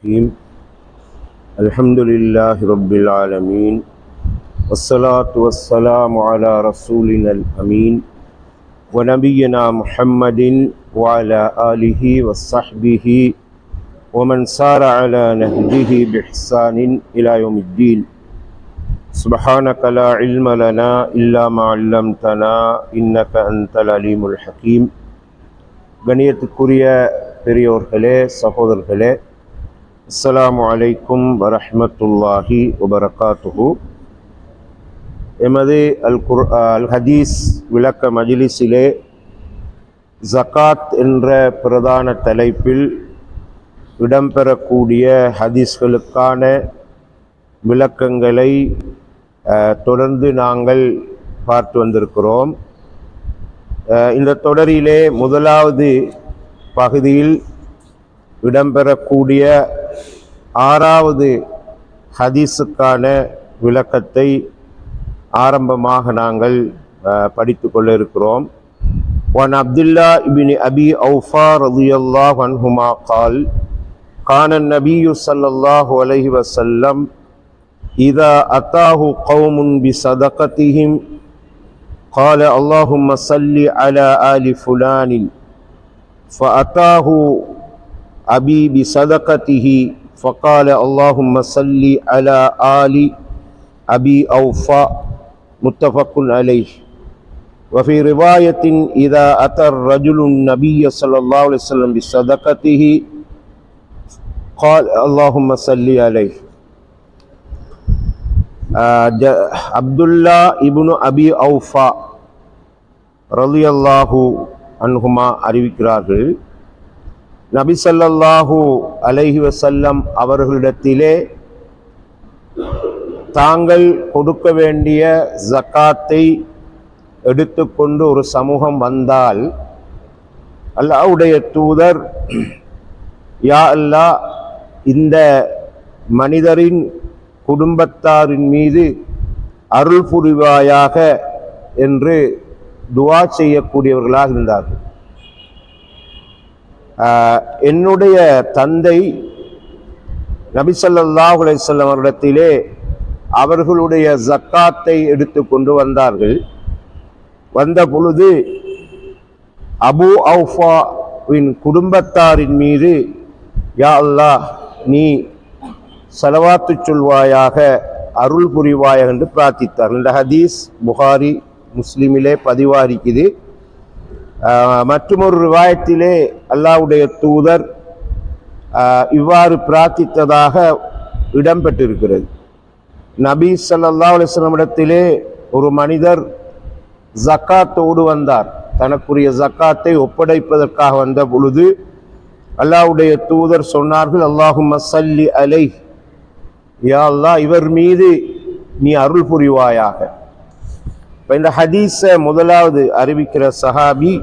الرحيم الحمد لله رب العالمين والصلاة والسلام على رسولنا الأمين ونبينا محمد وعلى آله وصحبه ومن سار على نهجه بإحسان إلى يوم الدين سبحانك لا علم لنا إلا ما علمتنا إنك أنت العليم الحكيم கணியத்துக்குரிய பெரியோர்களே சகோதரர்களே அஸ்ஸலாமு அலைக்கும் வரஹ்மத்துல்லாஹி வபரகாத்துஹு எமது அல் குர் அல் ஹதீஸ் விளக்க மஜ்லிஸிலே ஜகாத் என்ற பிரதான தலைப்பில் இடம்பெறக்கூடிய ஹதீஸ்களுக்கான விளக்கங்களை தொடர்ந்து நாங்கள் பார்த்து வந்திருக்கிறோம். இந்த தொடரிலே முதலாவது பகுதியில் இடம்பெறக்கூடிய ஆறாவது ஹதீஸுக்கான விளக்கத்தை ஆரம்பமாக நாங்கள் அஹ், படித்து கொள்ள இருக்கிறோம் وعن عبد الله بن أبي أوفى رضي الله عنهما قال كان النبي صلى الله عليه وسلم إذا أتاه قوم بصدقتهم قال اللهم صل على آل فلان فأتاه أبي بصدقته فقال اللهم صل على آل أبي أوفى متفق عليه وفي رواية إذا أتى الرجل النبي صلى الله عليه وسلم بصدقته قال اللهم صل عليه ஆஹ் ஜ- அப்துல்லா இப்னு அபி அவுஃபா ரலியல்லாஹு அன்ஹுமா அறிவிக்கிறார்கள் நபிசல்லாஹூ அலஹி வசல்லம் அவர்களிடத்திலே தாங்கள் கொடுக்க வேண்டிய ஜக்காத்தை எடுத்துக்கொண்டு ஒரு சமூகம் வந்தால் அல்லாஹ்வுடைய தூதர் யா அல்லாஹ் இந்த மனிதரின் குடும்பத்தாரின் மீது அருள் புரிவாயாக என்று துவா செய்யக்கூடியவர்களாக இருந்தார்கள். என்னுடைய தந்தை நபி ஸல்லல்லாஹு வருடத்திலே அவரிடத்திலே அவர்களுடைய ஜக்காத்தை எடுத்து கொண்டு வந்தார்கள். வந்த பொழுது அபு அவுஃபாவின் குடும்பத்தாரின் மீது யா அல்லாஹ் நீ செலவாத்து சொல்வாயாக அருள் புரிவாயாக என்று பிரார்த்தித்தார் இந்த ஹதீஸ் புகாரி முஸ்லீமிலே பதிவாரிக்குது மற்றுமொரு ரிவாயத்திலே அல்லாஹ்வுடைய தூதர் இவ்வாறு பிரார்த்தித்ததாக இடம்பெற்றிருக்கிறது. நபி சல்லா அலிஸ்லமிடத்திலே ஒரு மனிதர் ஜக்காத்தோடு வந்தார். தனக்குரிய ஜக்காத்தை ஒப்படைப்பதற்காக வந்த பொழுது அல்லாஹ்வுடைய தூதர் சொன்னார்கள் அல்லாஹு மசல்லி அலை யா அல்லாஹ் இவர் மீது நீ அருள் புரிவாயாக. இப்போ இந்த ஹதீஸை முதலாவது அறிவிக்கிற சஹாபி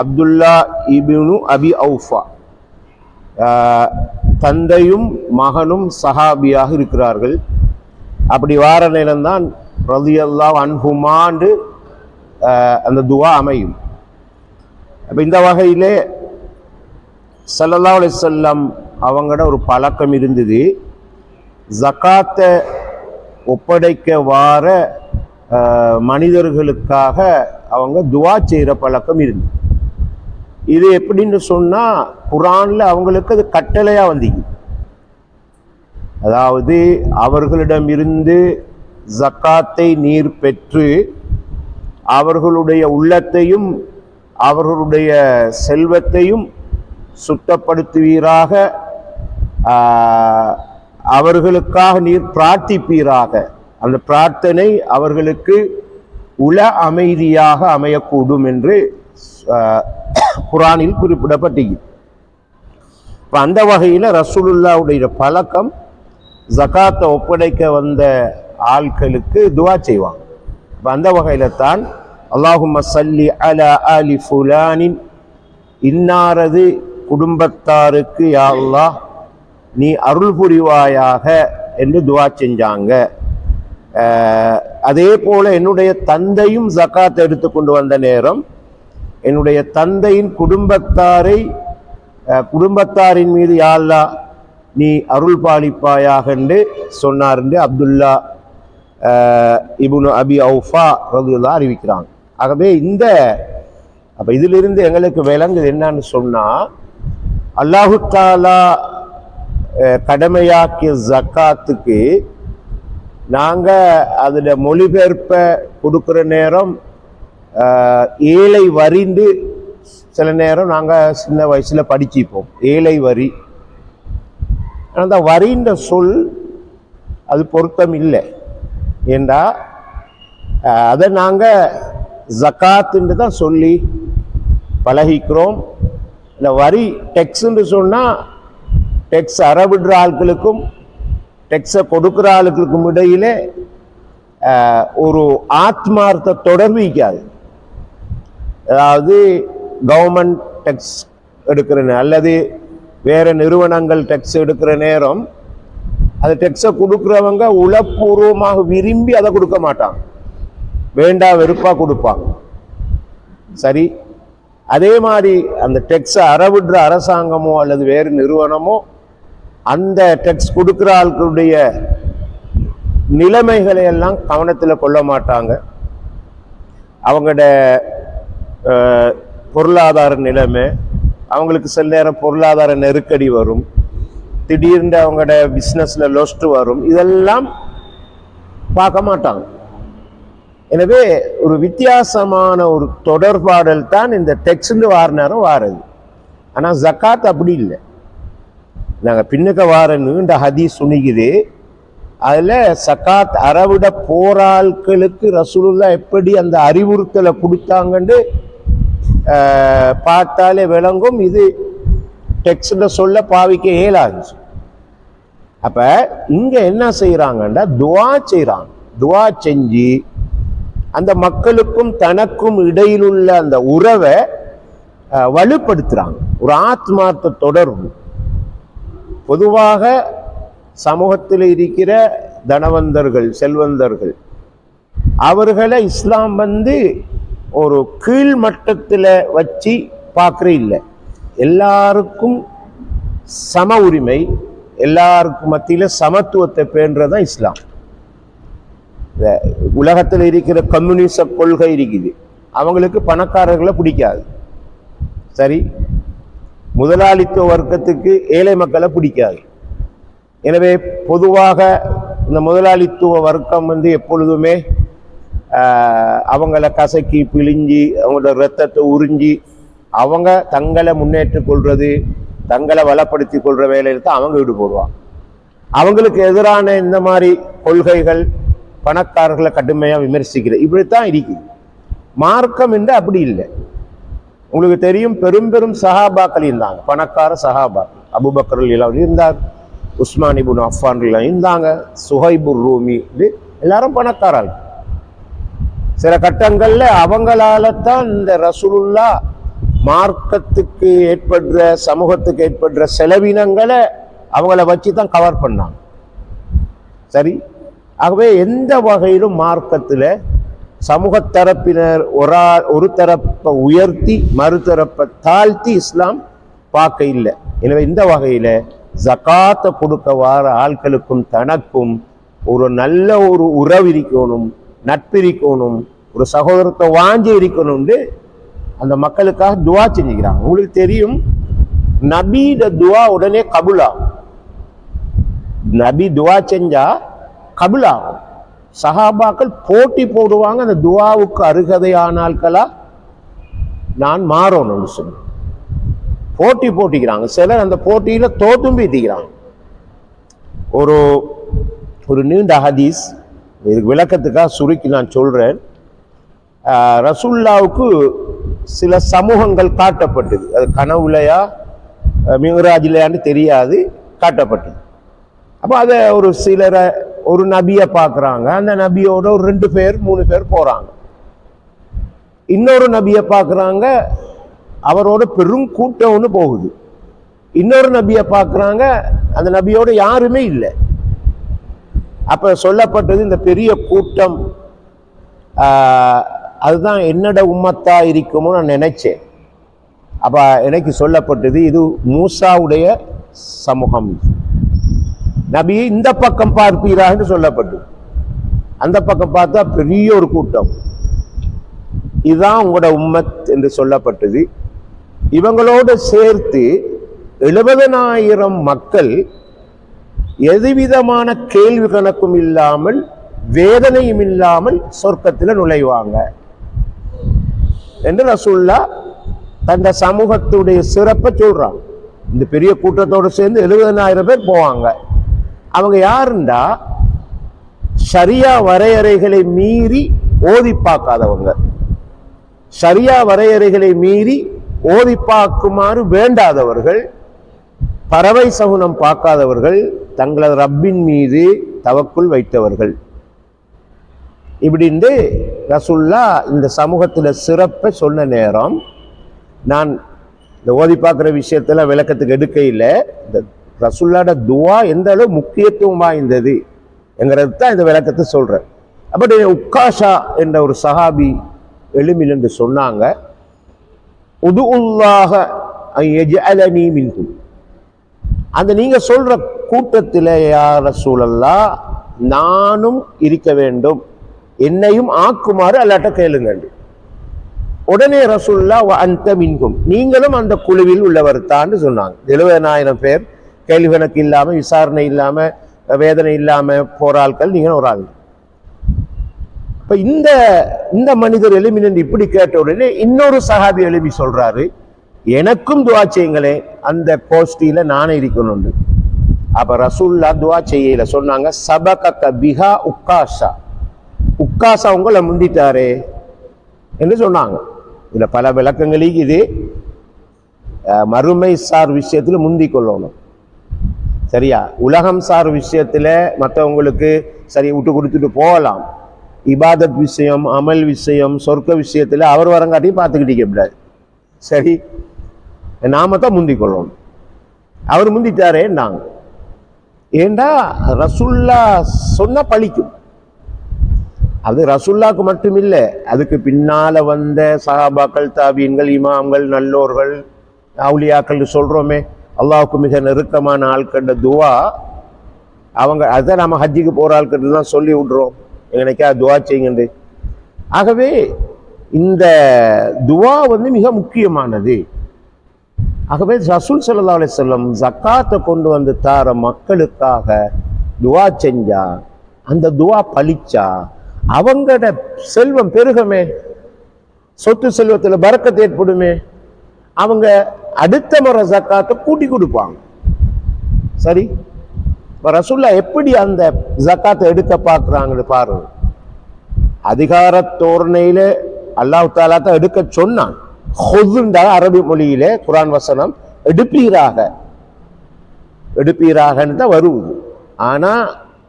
அப்துல்லா இபினு அபி அவுஃபா. தந்தையும் மகனும் சஹாபியாக இருக்கிறார்கள். அப்படி வார நிலம்தான் ரதியல்லா அன்ஹுமாண்டு அந்த துவா அமையும். அப்போ இந்த வகையிலே சல்லல்லா அலைஹி அவங்களோட ஒரு பழக்கம் இருந்தது. ஜகாத்தை ஒப்படைக்க வார மனிதர்களுக்காக அவங்க துவா செய்கிற பழக்கம் இருந்தது இது எப்படின்னு சொன்னால் குரானில் அவங்களுக்கு அது கட்டளையாக வந்தீங்க. அதாவது அவர்களிடமிருந்து ஜக்காத்தை நீர் பெற்று அவர்களுடைய உள்ளத்தையும் அவர்களுடைய செல்வத்தையும் சுத்தப்படுத்துவீராக அவர்களுக்காக நீர் பிரார்த்திப்பீராக. அந்த பிரார்த்தனை அவர்களுக்கு உல அமைதியாக அமையக்கூடும் என்று குரானில் குறிப்பிடப்பட்டிருக்கு இப்போ அந்த வகையில் ரசூலுல்லாவுடைய பழக்கம் ஜகாத்தை ஒப்படைக்க வந்த ஆட்களுக்கு துவா செய்வாங்க. இப்போ அந்த வகையில் தான் அல்லாஹும் சல்லி அலா அலி ஃபுலானின் இன்னாரது குடும்பத்தாருக்கு யா அல்லாஹ் நீ அருள் புரிவாயாக என்று துவா செஞ்சாங்க. அதே போல என்னுடைய தந்தையும் ஜகாத் எடுத்துக்கொண்டு வந்த நேரம் என்னுடைய தந்தையின் குடும்பத்தாரை குடும்பத்தாரின் மீது யாழ்லா நீ அருள் பாலிப்பாயாக என்று சொன்னார் என்று அப்துல்லா இபுனு அபி அவுஃபா ரதுல்லா அறிவிக்கிறாங்க. ஆகவே இந்த அப்போ இதிலிருந்து எங்களுக்கு விளங்குது என்னன்னு சொன்னால் அல்லாஹு தாலா கடமையாக்கிய ஜக்காத்துக்கு நாங்கள் அதில் மொழிபெயர்ப்ப கொடுக்குற நேரம் ஏழை வரிந்து சில நேரம் நாங்கள் சின்ன வயசில் படிச்சுப்போம். ஏழை வரி. அந்த வரின்ற சொல் அது பொருத்தம் இல்லை. ஏண்டா? அதை நாங்கள் ஜக்காத்துன்னு தான் சொல்லி பழகிக்கிறோம். இந்த வரி டெக்ஸ்ன்னு சொன்னால் டெக்ஸ் அறவிடுற ஆட்களுக்கும் டெக்ஸை கொடுக்குற ஆளுக்கும் இடையிலே ஒரு ஆத்மார்த்த தொடர்பு இருக்காது. அதாவது கவர்மெண்ட் டெக்ஸ் எடுக்கிற அல்லது வேறு நிறுவனங்கள் டெக்ஸ் எடுக்கிற நேரம் அது டெக்ஸை கொடுக்குறவங்க உளப்பூர்வமாக விரும்பி அதை கொடுக்க மாட்டாங்க. வேண்டா வெறுப்பாக கொடுப்பாங்க. சரி? அதே மாதிரி அந்த டெக்ஸை அறவிடுற அரசாங்கமோ அல்லது வேறு நிறுவனமோ அந்த டெக்ஸ் கொடுக்குற ஆட்களுடைய நிலைமைகளை எல்லாம் கவனத்தில் கொள்ள மாட்டாங்க. அவங்களோட பொருளாதார நிலைமை அவங்களுக்கு சில நேரம் பொருளாதார நெருக்கடி வரும். திடீர்னு அவங்களோட பிஸ்னஸில் லொஸ்ட் வரும். இதெல்லாம் பார்க்க மாட்டாங்க. எனவே ஒரு வித்தியாசமான ஒரு தொடர்பாடல் தான் இந்த டெக்ஸ்ட் வார நேரம் வாருது. ஆனால் ஜக்காத் அப்படி இல்லை. நாங்கள் பின்னுக்க வார நீண்ட ஹதி சுணிக்குது. அதில் சக்காத் அறவிட போராள்களுக்கு ரசூலுல்லா எப்படி அந்த அறிவுறுத்தலை கொடுத்தாங்கன்னு பார்த்தாலே விளங்கும். இது டெக்ஸ்டில் சொல்ல பாவிக்க இயலாது. அப்போ இங்கே என்ன செய்கிறாங்கன்னா துவா செய்கிறாங்க துவா செஞ்சு அந்த மக்களுக்கும் தனக்கும் இடையிலுள்ள அந்த உறவை வலுப்படுத்துகிறாங்க ஒரு ஆத்மார்த்த தொடர்பு. பொதுவாக சமூகத்தில் இருக்கிற தனவந்தர்கள் செல்வந்தர்கள் அவர்களை இஸ்லாம் வந்து ஒரு கீழ் மட்டத்தில் வச்சு பார்க்குற இல்லை. எல்லாருக்கும் சம உரிமை எல்லாருக்கும் மத்தியில் சமத்துவத்தை பேணுறதுதான் இஸ்லாம். உலகத்தில் இருக்கிற கம்யூனிச கொள்கை இருக்குது. அவங்களுக்கு பணக்காரர்களை பிடிக்காது. சரி? முதலாளித்துவ வர்க்கத்துக்கு ஏழை மக்களை பிடிக்காது. எனவே பொதுவாக இந்த முதலாளித்துவ வர்க்கம் வந்து எப்பொழுதுமே அவங்கள கசக்கி பிழிஞ்சி அவங்களோட ரத்தத்தை உறிஞ்சி அவங்க தங்களை முன்னேற்றிக் கொள்வது தங்களை வளப்படுத்தி கொள்கிற வேலையில் தான் அவங்க ஈடுபடுவாங்க. அவங்களுக்கு எதிரான இந்த மாதிரி கொள்கைகள் பணக்காரர்களை கடுமையாக விமர்சிக்கிறது. இப்படித்தான் இருக்குது. மார்க்கம் என்று அப்படி இல்லை. உங்களுக்கு தெரியும் பெரும் பெரும் சஹாபாக்கள் இருந்தாங்க. பணக்கார சஹாபா. அபுபக்கர் எல்லாம் இருந்தார். உஸ்மானிபுன் அஃபான் எல்லாம் இருந்தாங்க. சுஹைபுர் ரூமி. இது எல்லாரும் பணக்காரர்கள். சில கட்டங்களில் அவங்களால தான் இந்த ரசூலுல்லா மார்க்கத்துக்கு ஏற்படுற சமூகத்துக்கு ஏற்படுற செலவினங்களை அவங்கள வச்சு தான் கவர் பண்ணாங்க. சரி? ஆகவே எந்த வகையிலும் மார்க்கத்தில் சமூக தரப்பினர் ஒரு ஒரு தரப்பை உயர்த்தி மறுதரப்பை தாழ்த்தி இஸ்லாம் பார்க்க இல்லை. எனவே இந்த வகையில ஜகாத்தை கொடுக்க வார ஆட்களுக்கும் தனக்கும் ஒரு நல்ல ஒரு உறவு இருக்கணும் நட்பு இருக்கணும் ஒரு சகோதரத்தை வாஞ்சி இருக்கணும்னு அந்த மக்களுக்காக துவா செஞ்சுக்கிறாங்க. உங்களுக்கு தெரியும் நபீட துவா உடனே கபுலாகும். நபி துவா செஞ்சா கபுலாகும். சஹாபாக்கள் போட்டி போடுவாங்க அந்த துவாவுக்கு அருகதையான ஆட்களாக நான் மாறணும்னு சொல்லி. போட்டி போட்டிக்கிறாங்க. சிலர் அந்த போட்டியில் தோத்தும் பீத்திக்கிறாங்க ஒரு ஒரு நீண்ட ஹதீஸ் இதுக்கு விளக்கத்துக்காக சுருக்கி நான் சொல்கிறேன் ரசுல்லாவுக்கு சில சமூகங்கள் காட்டப்பட்டது. அது கனவுலையா மிகராஜிலையான்னு தெரியாது காட்டப்பட்டது. அப்போ அதை ஒரு சிலரை ஒரு நபியை பார்க்குறாங்க. அந்த நபியோட ஒரு ரெண்டு பேர் மூணு பேர் போகிறாங்க இன்னொரு நபியை பார்க்குறாங்க. அவரோட பெரும் கூட்டம் ஒன்று போகுது. இன்னொரு நபியை பார்க்குறாங்க. அந்த நபியோட யாருமே இல்லை. அப்போ சொல்லப்பட்டது இந்த பெரிய கூட்டம் ஆஹ், அதுதான் என்னோட உம்மத்தா இருக்குமோ நான் நினைச்சேன். அப்போ எனக்கு சொல்லப்பட்டது இது மூசாவுடைய சமூகம். நபியை இந்த பக்கம் பார்ப்பீரா என்று சொல்லப்பட்டு. அந்த பக்கம் பார்த்தா பெரிய ஒரு கூட்டம். இதுதான் உங்களோட உம்மத் என்று சொல்லப்பட்டது. இவங்களோடு சேர்த்து எழுபதனாயிரம் மக்கள் எதுவிதமான கேள்வி கணக்கும் இல்லாமல் வேதனையும் இல்லாமல் சொர்க்கத்தில் நுழைவாங்க. என்று ரசூல்லா தந்த சமூகத்துடைய சிறப்பை சொல்றாங்க. இந்த பெரிய கூட்டத்தோடு சேர்ந்து எழுபதனாயிரம் பேர் போவாங்க. அவங்க யாருண்டா ஷரியா வரையறைகளை மீறி ஓதி பார்க்காதவங்க. ஷரியா வரையறைகளை மீறி ஓதி பார்க்குமாறு வேண்டாதவர்கள் பறவை சகுனம் பார்க்காதவர்கள் தங்களது ரப்பின் மீது தவக்குள் வைத்தவர்கள். இப்படின்ட்டு ரசுல்லா இந்த சமூகத்தில் சிறப்பை சொன்ன நேரம் நான் இந்த ஓதி பார்க்குற விஷயத்தில் விளக்கத்துக்கு எடுக்க இல்லை. இந்த ரசுல்லாட துவா எந்த அளவு முக்கியத்துவம் வாய்ந்தது என்கிறது தான் இந்த விளக்கத்தை சொல்கிறேன் அப்படி உக்காஷா என்ற ஒரு சஹாபி எளிமில் என்று சொன்னாங்க உது உல்லாக அலனி மின்கும் அந்த நீங்க சொல்ற கூட்டத்தில் யார சூழல்லா நானும் இருக்க வேண்டும். என்னையும் ஆக்குமாறு அல்லாட்ட கேளுங்கள் உடனே ரசூல்லா அந்த மின்கும் நீங்களும் அந்த குழுவில் உள்ளவர் தான் சொன்னாங்க. எழுபதனாயிரம் பேர் கேள்வி கணக்கு இல்லாம விசாரணை இல்லாம வேதனை இல்லாம போராள்கள் நீங்கள் ஒரு ஆள். இப்ப இந்த இந்த மனிதர் எலுமின் இப்படி கேட்ட உடனே இன்னொரு சஹாபி எழுப்பி சொல்றாரு எனக்கும் துவா செய்யுங்களே அந்த கோஷ்டியில நானே இருக்கணும்னு. அப்ப ரசூல்லா துவா செய்யல. சொன்னாங்க சபக பிஹா உக்காஷா. உக்காசா உங்களை முந்திட்டாரே என்று சொன்னாங்க. இதுல பல விளக்கங்களுக்கு இது மறுமை சார் விஷயத்துல முந்தி கொள்ளணும் சரியா? உலகம் சார் விஷயத்துல மற்றவங்களுக்கு சரி விட்டு கொடுத்துட்டு போகலாம். இபாதத் விஷயம் அமல் விஷயம் சொர்க்க விஷயத்தில் அவர் வரங்காட்டியும் பார்த்துக்கிட்டே கூடாது சரி? நாம தான் முந்திக்கொள்ளணும். அவர் முந்திட்டாரே நாங்கள் ஏண்டா? ரசுல்லா சொன்னால் பழிக்கும். அது ரசுல்லாக்கு மட்டும் இல்லை அதுக்கு பின்னால் வந்த சஹாபாக்கள் தாபீன்கள் இமாம்கள் நல்லோர்கள் அவுலியாக்கள் சொல்கிறோமே அல்லாவுக்கு மிக நெருக்கமான ஆட்கண்ட துவா. அவங்க அதை நம்ம ஹஜ்ஜிக்கு போற ஆட்கள்லாம் சொல்லி விட்றோம். எங்கனைக்கா துவா செய்யுங்கண்டு. ஆகவே இந்த துவா வந்து மிக முக்கியமானது. ஆகவே ரசூல் சல்லா அலி வஸல்லம் ஜக்காத்தை கொண்டு வந்து தார மக்களுக்காக துவா செஞ்சா அந்த துவா பழிச்சா அவங்களோட செல்வம் பெருகமே. சொத்து செல்வத்துல பறக்கத்து ஏற்படுமே. அவங்க அடுத்த முறை ஜக்காத்தை கூட்டி கொடுப்பாங்க. சரி? இப்போ ரசுல்லா எப்படி அந்த ஜக்காத்தை எடுக்க பார்க்குறாங்கன்னு பாருங்க அதிகார தோரணையில அல்லாஹ் தாலா தான் எடுக்க சொன்னான். ஹொதுண்டா அரபி மொழியிலே குரான் வசனம் எடுப்பீராக. எடுப்பீராகன்னு தான் வருவது ஆனா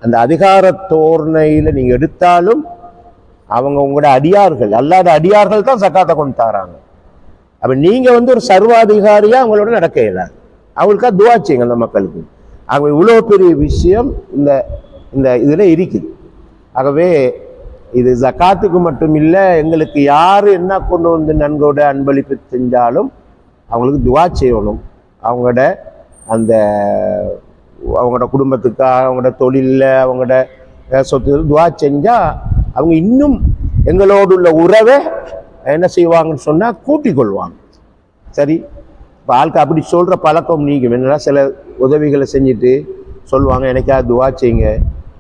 அந்த அதிகார தோரணையில நீங்கள் எடுத்தாலும் அவங்க உங்களோட அடியார்கள் அல்லாத அடியார்கள் தான் சக்காத்தை கொண்டு தராங்க. அப்போ நீங்கள் வந்து ஒரு சர்வாதிகாரியாக அவங்களோட நடக்க இயலாது. அவங்களுக்கா துவா செய்யுங்க அந்த மக்களுக்கு. ஆகவே இவ்வளோ பெரிய விஷயம் இந்த இந்த இதில் இருக்குது. ஆகவே இது ஜக்காத்துக்கு மட்டும் இல்லை எங்களுக்கு யார் என்ன கொண்டு வந்து நன்கோட அன்பளிப்பு செஞ்சாலும் அவங்களுக்கு துவா செய்யணும். அவங்களோட அந்த அவங்களோட குடும்பத்துக்காக அவங்களோட தொழிலில் அவங்களோட சொத்து துவா செஞ்சால் அவங்க இன்னும் எங்களோடு உள்ள உறவை என்ன செய்வாங்கன்னு சொன்னால் கூட்டிக் கொள்வாங்க. சரி? இப்போ ஆளுக்கு அப்படி சொல்கிற பழக்கம் நீக்கும் என்னன்னா சில உதவிகளை செஞ்சுட்டு சொல்லுவாங்க எனக்கா துவா செய்யுங்க.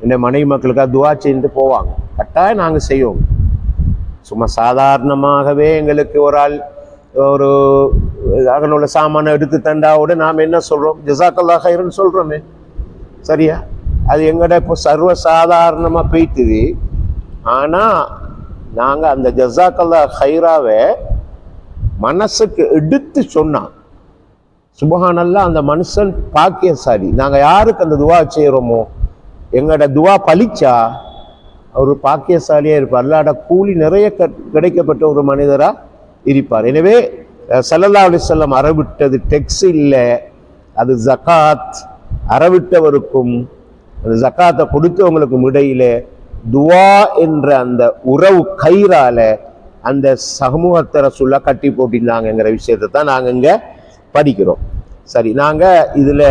என்ன மனைவி மக்களுக்காக துவா செய்துட்டு போவாங்க. கட்டாயம் நாங்கள் செய்வோம். சும்மா சாதாரணமாகவே எங்களுக்கு ஒரு ஆள் ஒரு அகனுள்ள சாமானை எடுத்து தண்டாவோட நாம் என்ன சொல்கிறோம் ஜசாக்கல்லா ஹைரன்னு சொல்கிறோமே சரியா? அது எங்கட இப்போ சர்வ சாதாரணமாக போயிட்டுது. ஆனால் நாங்கள் அந்த ஜசாக்கல்லா ஹைராவை மனசுக்கு எடுத்து சொன்னான். சுபஹானல்லா அந்த மனுஷன் பாக்கியசாலி. நாங்கள் யாருக்கு அந்த துவா செய்கிறோமோ எங்களோட துவா பழிச்சா அவர் பாக்கியசாலியாக இருப்பார். அல்லாட கூலி நிறைய க- கிடைக்கப்பட்ட ஒரு மனிதராக இருப்பார். எனவே சல்லல்லா ஸல்லல்லாஹு அறவிட்டது டெக்ஸ் இல்லை. அது ஜகாத் அறவிட்டவருக்கும் அந்த ஜக்காத்தை கொடுத்தவங்களுக்கும் இடையில துவா என்ற அந்த உறவு கயிறால அந்த சமூகத்தை ரசூல்லா கட்டி போட்டிருந்தாங்கங்கிற விஷயத்தை தான் நாங்க இங்க படிக்கிறோம் சரி நாங்க இதுல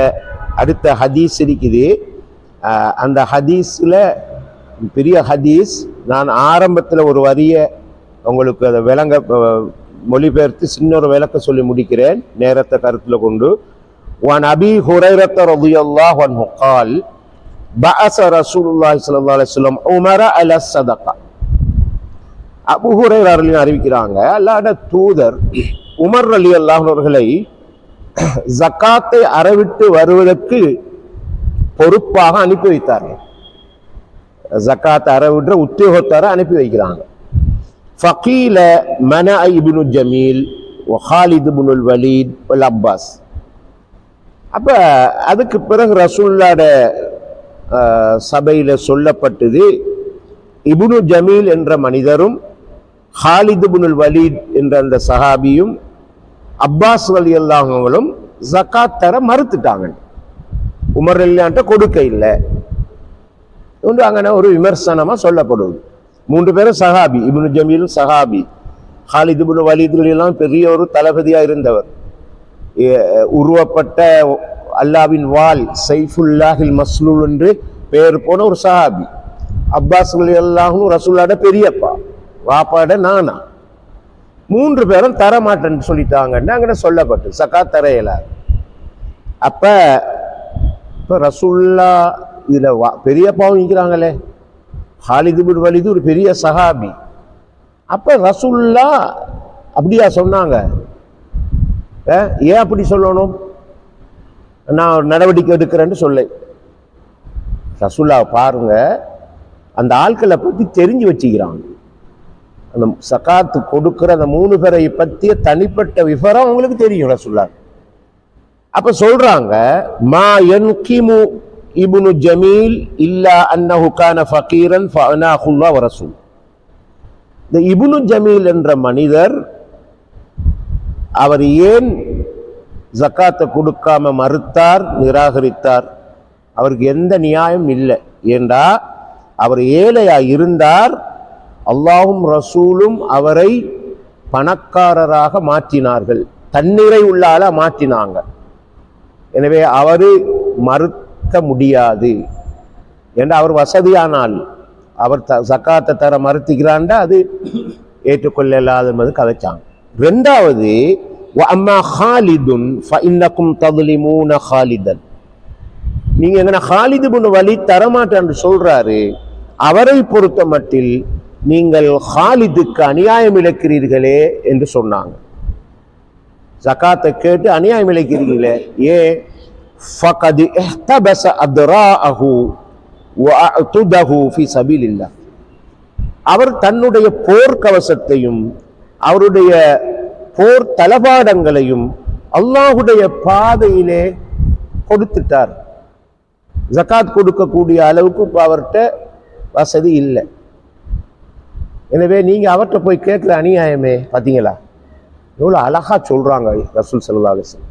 அடுத்த ஹதீஸ் இருக்குது ஆஹ், அந்த ஹதீஸில் பெரிய ஹதீஸ் நான் ஆரம்பத்தில் ஒரு வரிய உங்களுக்கு அதை விளங்க அஹ், மொழிபெயர்த்து சின்ன ஒரு விளக்க சொல்லி முடிக்கிறேன் நேரத்தை கருத்தில் கொண்டு وعن أبي هريرة رضي الله عنه قال Ba'asa Rasulullah sallallahu alaihi wasallam உமர அல சதகா அபு ஹுரைரலையும் அறிவிக்கிறாங்க அல்லாட தூதர் உமர் அலி அல்லாஹர்களை ஜக்காத்தை அறவிட்டு வருவதற்கு பொறுப்பாக அனுப்பி வைத்தார்கள் ஜக்காத்தை அறவிடுற உத்தியோகத்தார அனுப்பி வைக்கிறாங்க. ஃபகீல மன இபினு ஜமீல் ஒஹாலிது புனுல் வலீத் அப்பாஸ் அப்போ அதுக்கு பிறகு ரசூல்லாட சபையில் சொல்லப்பட்டது இபுனு ஜமீல் என்ற மனிதரும் ஹாலிது புனுல் வலீத் என்ற அந்த சஹாபியும் அப்பாஸ் வலி அல்லாஹங்களும் ஜக்காத் தர மறுத்துட்டாங்க. உமர் இல்லான்ட்ட கொடுக்க இல்லை. ஒன்று அங்கே ஒரு விமர்சனமாக சொல்லப்படுது. மூன்று பேரும் சஹாபி இபுனு ஜமீலும் சஹாபி ஹாலிது புனு வலீதுலாம் எல்லாம் பெரிய ஒரு தளபதியாக இருந்தவர். உருவப்பட்ட அல்லாவின் வால் சைஃபுல்லாஹில் மஸ்லூல் என்று பெயர் போன ஒரு சஹாபி. அப்பாஸ் அல்லாஹும் ரசூல்லாட பெரியப்பா. வாப்பாட நானா. மூன்று பேரும் தர மாட்டேன்னு சொல்லிட்டாங்கன்னு அங்கே சொல்லப்பட்டு சக்காத் தர இயலாது. அப்ப இப்போ ரசுல்லா இதில் வா- பெரியப்பாவும் நிற்கிறாங்களே ஹாலிதுபின் வலிது ஒரு பெரிய சஹாபி. அப்ப ரசுல்லா அப்படியா சொன்னாங்க? ஏன் அப்படி சொல்லணும்? நான் ஒரு நடவடிக்கை எடுக்கிறேன்னு சொல்ல ரசுல்லாவை பாருங்க அந்த ஆட்களை பற்றி தெரிஞ்சு வச்சுக்கிறாங்க. அந்த சகாத்து கொடுக்கிற அந்த மூணு பேரை பற்றிய தனிப்பட்ட விவரம் அவங்களுக்கு தெரியும் ரசுல்லா அப்ப சொல்றாங்க மா யன்கிமு இபுனு ஜமீல் இல்லா அன்னஹு கான ஃபகீரன் ஃபஅனாஹுல்லா வரசூல் இந்த இபுனு ஜமீல் என்ற மனிதர் அவர் ஏன் ஜக்காத்தை கொடுக்காம மறுத்தார் நிராகரித்தார். அவருக்கு எந்த நியாயம் இல்லை. ஏண்டா? அவர் ஏழையாக இருந்தார். அல்லாஹும் ரசூலும் அவரை பணக்காரராக மாற்றினார்கள். தண்ணீரை உள்ளால மாற்றினாங்க. எனவே அவரு மறுக்க முடியாது. ஏன்னா அவர் வசதியான ஆள் அவர் த சக்காத்தை தர மறுத்துக்கிறான்டா அது ஏற்றுக்கொள்ள இல்லாதது கதைச்சாங்க. ரெண்டாவது அம்மா ஹாலிதுன் ஃபஇன்னக்கும் ததுலிமூன ஹாலிதன் நீங்க எங்கன்னா ஹாலிது புன் வலி தரமாட்டேன் சொல்றாரு அவரை பொறுத்த மட்டில் நீங்கள் ஹாலிதுக்கு அநியாயம் இழக்கிறீர்களே என்று சொன்னாங்க. ஜக்காத்தை கேட்டு அநியாயம் இழைக்கிறீர்களே ஏ ஃபகது இஹ்தபஸ அத்ராஅஹு வஅதுதஹு சபீல் சபீலில்லாஹ். அவர் தன்னுடைய போர்க்கவசத்தையும் அவருடைய போர் தளபாடங்களையும் அல்லாஹுடைய பாதையிலே கொடுத்துட்டார். ஜக்காத் கொடுக்கக்கூடிய அளவுக்கு இப்போ அவர்கிட்ட வசதி இல்லை. எனவே நீங்கள் அவர்கிட்ட போய் கேட்குற அநியாயமே பார்த்தீங்களா எவ்வளோ அழகாக சொல்கிறாங்க ரசூல் சல்லா அலிஸ்லாம்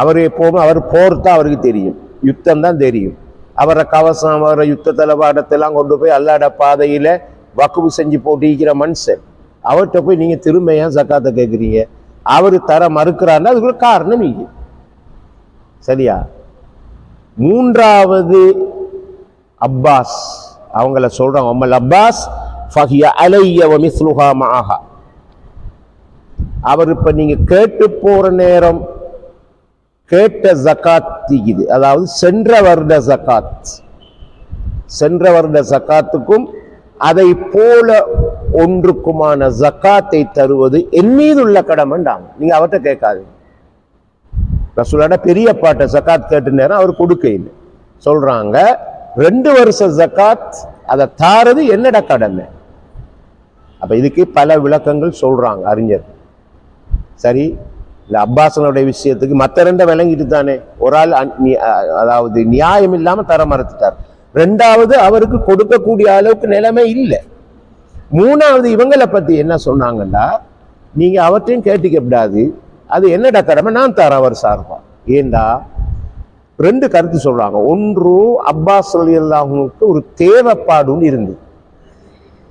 அவர் எப்போவுமே அவர் போர் தான் அவருக்கு தெரியும். யுத்தம் தான் தெரியும். அவரை கவசம் அவரை யுத்த தளபாடத்தெல்லாம் கொண்டு போய் அல்லாட பாதையில் வக்குவு செஞ்சு போட்டிருக்கிற மனுஷன். அவர்கிட்ட போய் நீங்க திரும்ப ஏன் சக்காத்தை கேட்குறீங்க அவர் தர மறுக்கிறாருன்னா அதுக்குள்ள காரணம் நீங்க. சரியா? மூன்றாவது அப்பாஸ். அவங்கள சொல்கிறாங்க அம்மல் அப்பாஸ் ஃபஹிய அலைய வமிஸ்லுஹா மஆஹா அவர் இப்ப நீங்க கேட்டு போற நேரம் கேட்ட ஜகாத் இது அதாவது சென்ற வருட ஜக்காத். சென்ற வருட ஜக்காத்துக்கும் அதை போல ஒன்றுக்குமான ஜகாத்தை தருவது என் மீது உள்ள கடமைண்டாங்க நீங்க அவர்கிட்ட கேட்காதீங்க ரசூலோட பெரிய பாட்டை ஜகாத் கேட்ட நேரம் அவர் கொடுக்க இல்லை சொல்றாங்க ரெண்டு வருஷ ஜகாத் அதை தாரது என்னட கடமை. அப்ப இதுக்கு பல விளக்கங்கள் சொல்றாங்க அறிஞர். சரி இந்த அப்பாசனுடைய விஷயத்துக்கு மற்ற ரெண்டை விளங்கிட்டு தானே. ஒரு ஆள் அதாவது நியாயம் இல்லாமல் தர மறுத்துட்டார். ரெண்டாவது அவருக்கு கொடுக்கக்கூடிய அளவுக்கு நிலைமை இல்லை. மூணாவது இவங்களை பற்றி என்ன சொன்னாங்கன்னா நீங்கள் அவற்றையும் கேட்டுக்கப்படாது அது என்னடா கடமை? நான் தரேன் அவர் சார்பா. ஏண்டா? ரெண்டு கருத்து சொல்கிறாங்க ஒன்று அப்பாஸ் அல்லாஹுக்கு ஒரு தேவைப்பாடுன்னு இருந்தது.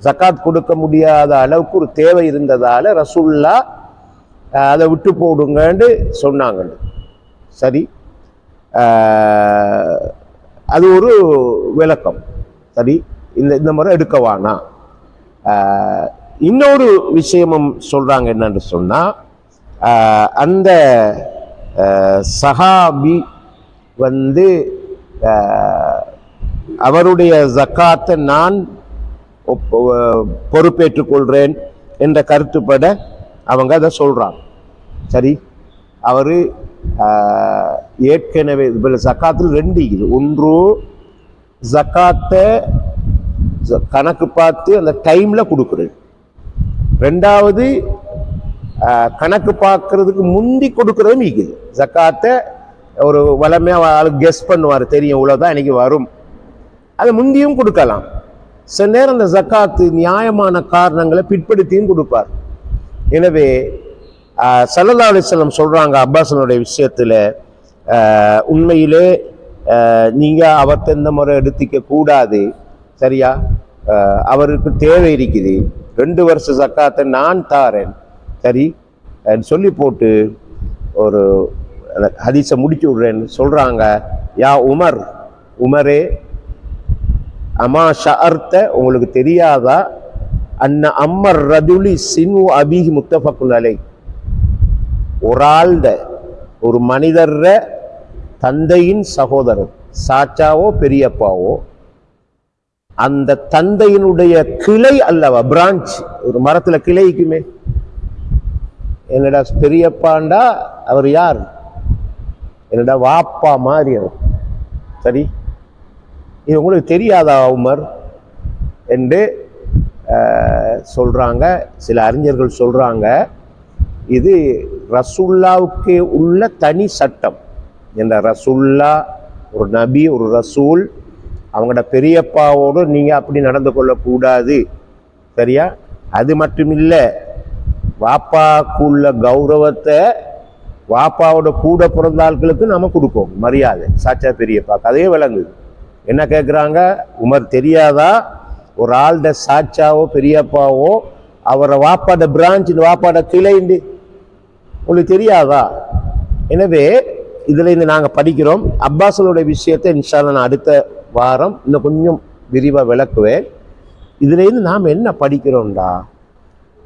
ஜக்காத் கொடுக்க முடியாத அளவுக்கு ஒரு தேவை இருந்ததால் ரசுல்லா அதை விட்டு போடுங்கன்னு சொன்னாங்க சரி. அது ஒரு விளக்கம். சரி இந்த இந்த முறை எடுக்க வேணாம். இன்னொரு விஷயமும் சொல்கிறாங்க என்னன்னு சொன்னால் அந்த சஹாபி வந்து அவருடைய ஜக்காத்தை நான் பொறுப்பேற்றுக்கொள்கிறேன் என்ற கருத்துப்பட அவங்க அதை சொல்கிறாங்க சரி அவர் ஏற்கனவே இப்போ சக்காத்தில் ரெண்டு இது ஒன்று ஜக்காத்தை கணக்கு பார்த்து அந்த டைமில் கொடுக்குறது ரெண்டாவது கணக்கு பார்க்கறதுக்கு முந்தி கொடுக்குறதும் இருக்குது ஜக்காத்தை ஒரு வளமையாக ஆள் கெஸ் பண்ணுவார் தெரியும் இவ்வளோதான் இன்னைக்கு வரும். அது முந்தியும் கொடுக்கலாம். சில நேரம் அந்த ஜக்காத்து நியாயமான காரணங்களை பிற்படுத்தியும் கொடுப்பார். எனவே சல்லல்லா அலிஸ்லம் சொல்கிறாங்க அப்பாசனுடைய விஷயத்தில் உண்மையிலே நீங்கள் அவர்த்த இந்த முறை எடுத்துக்க கூடாது. சரியா? அவருக்கு தேவை இருக்குது. ரெண்டு வருஷ சக்காத்தை நான் தாரேன். சரி? சொல்லி போட்டு ஒரு ஹதீஸை முடிச்சு விடுறேன்னு சொல்கிறாங்க யா உமர் உமரே அமா ஷஅர்த்த உங்களுக்கு தெரியாதா? அன்ன அம்மர் ரதுலி சின்வு அபிஹி முத்தஃபக்குன் அலை ஒரு ஆள்த ஒரு மனிதர்ற தந்தையின் சகோதரர் சாச்சாவோ பெரியப்பாவோ அந்த தந்தையினுடைய கிளை அல்லவா பிரான்ச் ஒரு மரத்தில் கிளைக்குமே என்னடா பெரியப்பாண்டா அவர் யார்? என்னடா வாப்பா மாதிரி அவர். சரி? இது உங்களுக்கு தெரியாதா உமர்? என்று சொல்கிறாங்க சில அறிஞர்கள் சொல்கிறாங்க இது ரசுல்லாவுக்கு உள்ள தனி சட்டம். இந்த ரசுல்லா ஒரு நபி ஒரு ரசூல் அவங்களோட பெரியப்பாவோடு நீங்கள் அப்படி நடந்து கொள்ளக்கூடாது. சரியா? அது மட்டும் இல்லை வாப்பாக்குள்ள கௌரவத்தை வாப்பாவோட கூட பிறந்த ஆட்களுக்கு நம்ம கொடுப்போம் மரியாதை. சாச்சா பெரியப்பா கதையே விளங்குது. என்ன கேட்குறாங்க உமர் தெரியாதா? ஒரு ஆள்ட சாச்சாவோ பெரியப்பாவோ அவரை வாப்பாட பிரான்ச் வாப்பாட கிளைண்டு உங்களுக்கு தெரியாதா? எனவே இதுலேருந்து நாங்கள் படிக்கிறோம். அப்பாஸலோட விஷயத்தை இன்ஷால்ல நான் அடுத்த வாரம் இன்னும் கொஞ்சம் விரிவாக விளக்குவேன். இதுலேருந்து நாம் என்ன படிக்கிறோம்டா?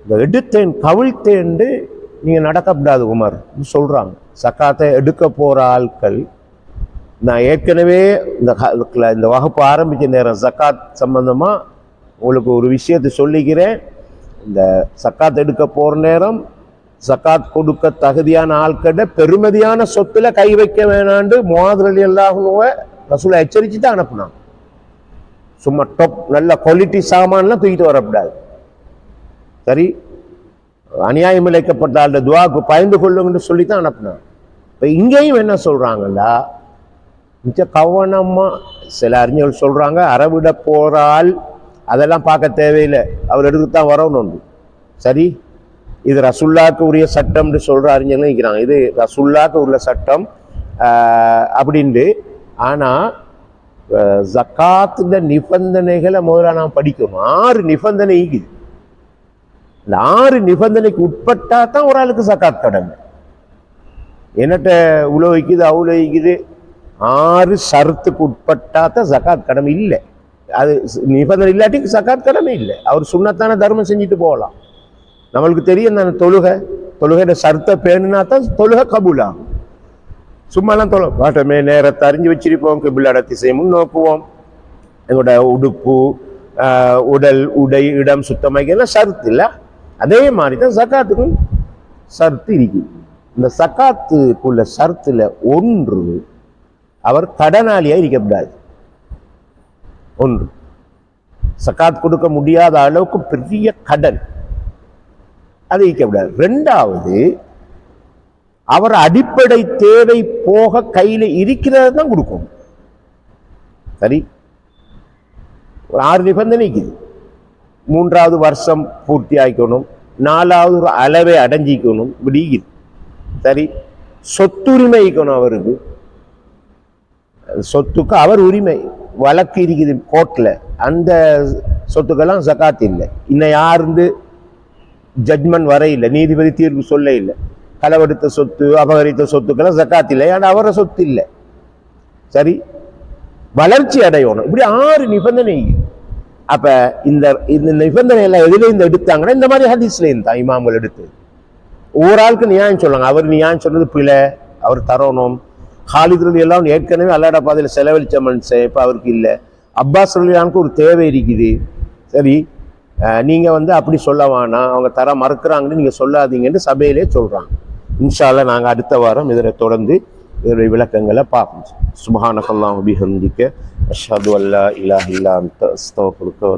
இந்த எடுத்தேன் கவிழ்த்தேன்ட்டு நீங்கள் நடக்கப்படாது உமர். சொல்கிறாங்க சக்காத்தை எடுக்க போகிற ஆட்கள். நான் ஏற்கனவே இந்த இந்த வகுப்பு ஆரம்பித்த நேரம் சக்காத் சம்மந்தமாக உங்களுக்கு ஒரு விஷயத்தை சொல்லிக்கிறேன். இந்த சக்காத் எடுக்க போகிற நேரம் சக்காத் கொடுக்க தகுதியான ஆட்கிட்ட பெருமதியான சொத்துல கை வைக்க வேணாண்டு முவாதிரலி எல்லாகுனுவ ரசூலை எச்சரிச்சு தான் அனுப்புனான். சும்மா டொப் நல்ல குவாலிட்டி சாமான்லாம் தூக்கிட்டு வரக்கூடாது சரி அநியாயம் இழைக்கப்பட்ட ஆளுடைய துவாக்கு பயந்து கொள்ளுங்கன்னு சொல்லி தான் அனுப்புனான். இப்போ இங்கேயும் என்ன சொல்கிறாங்களா மிச்ச கவனமாக சில அறிஞர்கள் சொல்கிறாங்க அறவிட போறால் அதெல்லாம் பார்க்க தேவையில்லை. அவர் எடுத்து தான் வரணும் சரி இது ரசுல்லாக்கு உரிய சட்டம்னு சொல்ற அறிஞர்களும் இருக்கிறாங்க இது ரசுல்லாக்கு உள்ள சட்டம் ஆஹ், அப்படின்ட்டு. ஆனா ஜக்காத்துட நிபந்தனைகளை முதல்ல நான் படிக்கணும். ஆறு நிபந்தனை இருக்குது. இந்த ஆறு நிபந்தனைக்கு உட்பட்டா தான் ஒரு ஆளுக்கு சக்காத் கடமை. என்னட்ட உழவு வைக்குது அவ்வளோ வைக்குது ஆறு ஷரத்துக்கு உட்பட்டா தான் ஜக்காத் கடமை இல்லை. அது நிபந்தனை இல்லாட்டி சக்காத் கடமை இல்லை. அவர் சுண்ணத்தான தர்மம் செஞ்சுட்டு போகலாம். நம்மளுக்கு தெரியும் தானே தொழுகை? தொழுகையில சர்த்தை பேணுனா தான் தொழுகை கபூலா. சும்மாலாம் தொழ பாட்டமே நேரத்தை அறிஞ்சு வச்சிருப்போம் கிபிள் திசை முன்னோக்குவோம் எங்களோட உடுப்பு ஆஹ், உடல் உடை இடம் சுத்தமாக்கலாம் சருத்து இல்லை. அதே மாதிரி தான் சக்காத்துக்கும் சர்த்து இருக்கு. இந்த சக்காத்துக்குள்ள சர்த்தில் ஒன்று அவர் கடனாளியா இருக்கக்கூடாது. ஒன்று. சக்காத் கொடுக்க முடியாத அளவுக்கு பெரிய கடன். அது இருக்கக்கூடாது ரெண்டாவது அவர் அடிப்படை தேவை போக கையில இருக்கிறது தான் கொடுக்கணும் சரி? ஒரு ஆறு நிபந்தனை இருக்குது. மூன்றாவது வருஷம் பூர்த்தி ஆகிக்கணும். நாலாவது ஒரு அளவை அடைஞ்சிக்கணும். இப்படி சரி? சொத்துரிமை இருக்கணும் அவருக்கு. சொத்துக்கு அவர் உரிமை. வழக்கு இருக்குது கோர்ட்டில் அந்த சொத்துக்கெல்லாம் ஜகாத் இல்லை. இன்னும் யாருந்து ஜட்மெண்ட் வர இல்லை நீதிபதி தீர்ப்பு சொல்ல இல்லை. களவெடுத்த சொத்து அபகரித்த சொத்துக்கெல்லாம் ஜக்காத் இல்லை ஏன்னா அவரை சொத்து இல்லை. சரி? வளர்ச்சி அடையணும். இப்படி ஆறு நிபந்தனை. அப்போ இந்த இந்த நிபந்தனை எல்லாம் எதுல இந்த எடுத்தாங்கன்னா இந்த மாதிரி ஹதீஸ்ல தான் இமாம்கள் எடுத்து. ஒவ்வொரு ஆளுக்கு நியாயம் சொல்லுவாங்க. அவர் நியாயம் சொன்னது பிழை அவர் தரணும். ஹாலித் ரலி எல்லாம் ஏற்கனவே அல்லாட பாதையில் செலவழிச்ச மனுஷன் இப்போ அவருக்கு இல்லை. அப்பாஸ் ரலியானுக்கு ஒரு தேவை இருக்குது. சரி? நீங்கள் வந்து அப்படி சொல்ல வேணாம். அவங்க தர மறுக்கிறாங்கன்னு நீங்கள் சொல்லாதீங்கன்னு சபையிலே சொல்கிறாங்க இன்ஷால்ல நாங்கள் அடுத்த வாரம் இதில் தொடர்ந்து இதனுடைய விளக்கங்களை பார்ப்போம். சுபஹானக்கல்லாம் அபிஹந்திக்க அஷாது அல்லா இலா இல்லா அந்த அஸ்தக்ஃபிருக்க